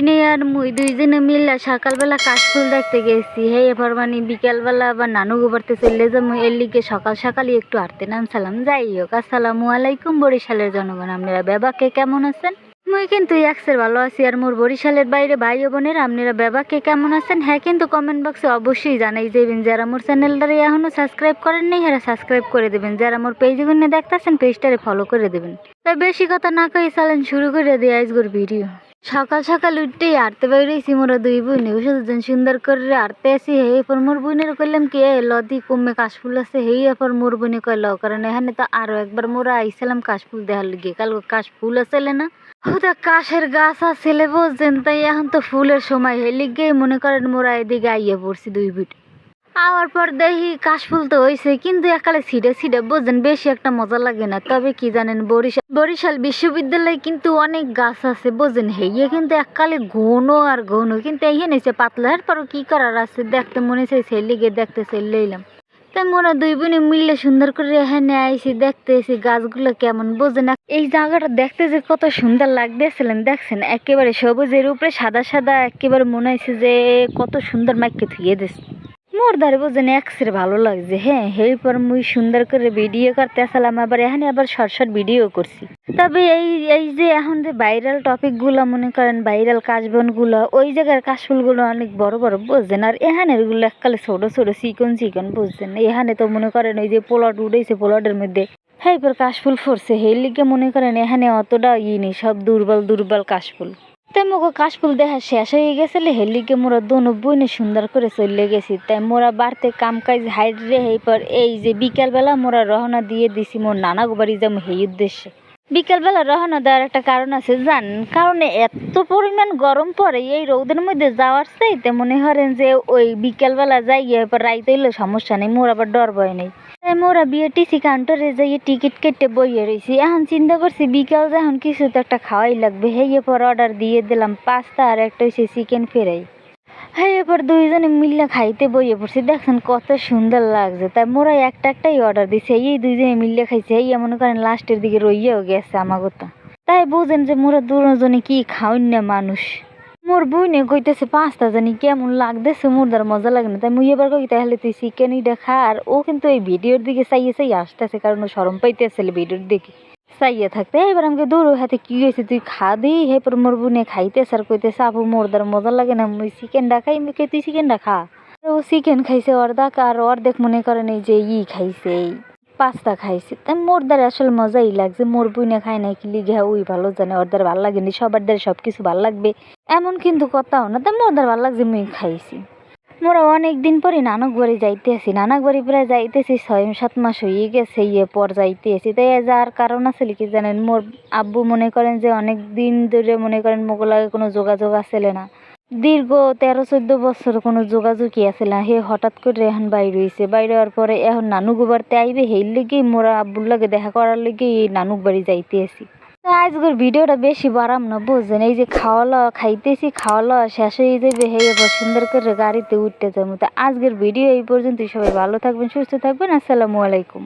বুইনে আর মুই দুইজনে মিলে সকালবেলা কাশফুল দেখতে গেছি। হে এবার মানে বিকালবেলা আবার নানু গোবরতে চললে যে যাব এর লিগে সকাল সকালই একটু হাঁটতে নামছিলাম যাই হোক আসসালামু আলাইকুম বরিশালের জনগণ। আপনারা বেবাকে কেমন আছেন? মুই কিন্তু একসের ভালো আছি আর মোর বরিশালের বাইরে ভাই ও বোনের, আপনারা বেবাকে কেমন আছেন? হ্যাঁ কিন্তু কমেন্ট বক্সে অবশ্যই জানাই যাবেন। যারা মোর চ্যানেলটারে এখনও সাবস্ক্রাইব করেন নাই হ্যাঁ সাবস্ক্রাইব করে দেবেন। যারা মোর পেজে গুনে দেখতেছেন পেজটারে ফলো করে দেবেন। তাই বেশি কথা না কই চালেন, শুরু করে দিয়ে আজকের ভিডিও সকাল সকাল উঠতেই হাঁটতে বাইরেছি মোরা দুই বোন। বুঝেছেন সুন্দর করে হাঁটতে আসি। হে এরপর মোর বোনের কইলাম কি, এ লদি কমে কাশফুল আছে। হেই এরপর মোর বোনে কইল, কারণ এখানে তো আরও একবার মোরা আইছিলাম কাশফুল দেখার লিগে। কাল কাশফুল আসলে না? ওটা কাশের গাছ আছে আসলে বুঝছেন তাই এখন তো ফুলের সময়। হে লিগেই মনে করেন মোরা এদিকে আইয়ে পড়ছি দুই বিট আওয়ার পর দেখি কাশফুল তো হয়েছে কিন্তু একালে ছিটে ছিটে বোঝেন বেশি একটা মজা লাগে না। তবে কি জানেন, বরিশাল বরিশাল বিশ্ববিদ্যালয়ে কিন্তু অনেক গাছ আছে বুঝছেন হেয়ে কিন্তু এককালে ঘন আর ঘন, কিন্তু এই নিচে পাতলা। এরপরও কি করার আছে, দেখতে মনে চাই ছেলেকে দেখতে চলে এলাম তাই দুই বোনে মিললে সুন্দর করে এখানে আইসি, দেখতে এসি গাছগুলো কেমন, বোঝেন এই জায়গাটা দেখতে যে কত সুন্দর লাগতেছিলেন, দেখছেন? একেবারে সবুজের উপরে সাদা সাদা, একেবারে মনে হয়েছে যে কত সুন্দর মাইকে থুয়ে দিছে। মোর দ্বারে বোঝেন একসের ভালো লাগছে। হ্যাঁ সেই পর মুই সুন্দর করে ভিডিও করতে আসলাম, আবার এখানে আবার শর্ট শর্ট ভিডিও করছি। তবে এই এই যে এখন যে ভাইরাল টপিকগুলো মনে করেন ভাইরাল কাশবনগুলো ওই জায়গার কাশফুলগুলো অনেক বড় বড় বুঝছেন? আর এখানেরগুলো এককালে ছোট ছোট চিকন চিকন বুঝছেন? এখানে তো মনে করেন ওই যে পোলট উঠেছে পোলটের মধ্যে হ্যাঁ এবার কাশফুল ফুরছে সেই লিগে মনে করেন এখানে অতটা ই নেই, সব দুর্বল দুর্বল কাশফুল। তাই মোকে কাশফুল দেখা শেষ হয়ে গেছিলে, হেলিকে মোরা দোনো বইনে সুন্দর করে চলে গেছি। তাই মোরা বাড়তে কাম কাজ হাইট রে পর এই যে বিকালবেলা মোরা রহনা দিয়ে দিছি মোর নানা বাড়ি যাব সেই উদ্দেশ্যে। বিকালবেলা রহনা দেওয়ার একটা কারণ আছে, জান? কারণে এত পরিমাণ গরম পড়ে এই রোদের মধ্যে যাওয়ার চাইতে মনে করেন যে ওই বিকালবেলা যাই এরপর রাইতে হইলে সমস্যা নেই, মোর আবার ডর ভয় নেই। মোরা বিয়ে টিসি কাউন্টারে যাই টিকিট কেটে বইয়ে রয়েছি এখন চিন্তা করছি বিকাল যখন কিছু তো একটা খাওয়াই লাগবে। হেই এরপর অর্ডার দিয়ে দিলাম পাস্তা আর একটা হচ্ছে চিকেন ফ্রাই হ্যাঁ এরপর দুইজনে মিললে খাইতে বইয়ে পড়ছি। দেখছেন কত সুন্দর লাগছে। তাই মোরা একটা একটাই অর্ডার দিছে। এই দুইজনে মিললে খাইছে। এই মনে করেন লাস্টের দিকে রইয়াও গেছে আমাগো তাই বুঝেন যে মোরা দুজনে কি খাওয়ান না মানুষ। মোর বইনে কইতেছে পাঁচটা জানি কেমন লাগতেছে মোর দ্বার মজা লাগে না। তাই মুই এবার কই তাহলে তুই চিকেনই দেখা, আর ও কিন্তু এই ভিডিওর দিকে চাইয়ে চাইয়ে আসতেছে, কারণ ও সরম পাইতেছিল ভিডিওর দিকে। চাইয়ে থাকতে এবার আমাকে দৌড়, হাতে কি হয়েছে? তুই খা দিই এরপর মোর বুনে খাইতেছে আর কইতেছে আপু মোর দ্বার মজা লাগে না, মুই চিকেনটা খাই কই তুই চিকেনটা খা। ও চিকেন খাইছে অর্ধেক, আর অর্ধেক মনে করেন এই যে ই খাইছে পাস্তা খাইছি। তাই মোর দ্বারা আসলে মজাই লাগছে। মোর বইনে খায় নাই কি লিগে ওই ভালো জানে, ওর দ্বারা ভালো লাগেনি, সবার দ্বারা সব কিছু ভালো লাগবে। এমন কিন্তু কথাও না তাই মোর দ্বারা ভালো লাগছে, মুই খাইছি। মোরা অনেক দিন পরে নানক বাড়ি যাইতে আছি নানক বাড়ি প্রায় যাইতেছি ছয়, সাত মাস হয়ে গেছে ইয়ে পর যাইতে আছি তাই যার কারণ আছে কি জানেন, মোর আব্বু মনে করেন যে অনেক দিন ধরে মনে করেন মোগলাগে কোনো যোগাযোগ আসলে না। দীর্ঘ তেরো চোদ্দ বছর কোনো যোগাযোগই আছে না। হে হঠাৎ করে এখন বাইর হয়েছে বাইরে হওয়ার পরে এখন নানুক বাড়িতে আইবে, সেই লেগেই মোরা আব্বুর লাগে দেখা করার লেগেই এই নানুক বাড়ি যাইতে আসি। আজকের ভিডিওটা বেশি বাড়াম না, বুঝছেন? এই যে খাওয়া লওয়া খাইতেছি খাওয়া লওয়া শেষ হয়ে যাবে হে এবার সুন্দর করে গাড়িতে উঠতে যাব। তো আজকের ভিডিও এই পর্যন্তই। সবাই ভালো থাকবেন, সুস্থ থাকবেন। আসসালামু আলাইকুম।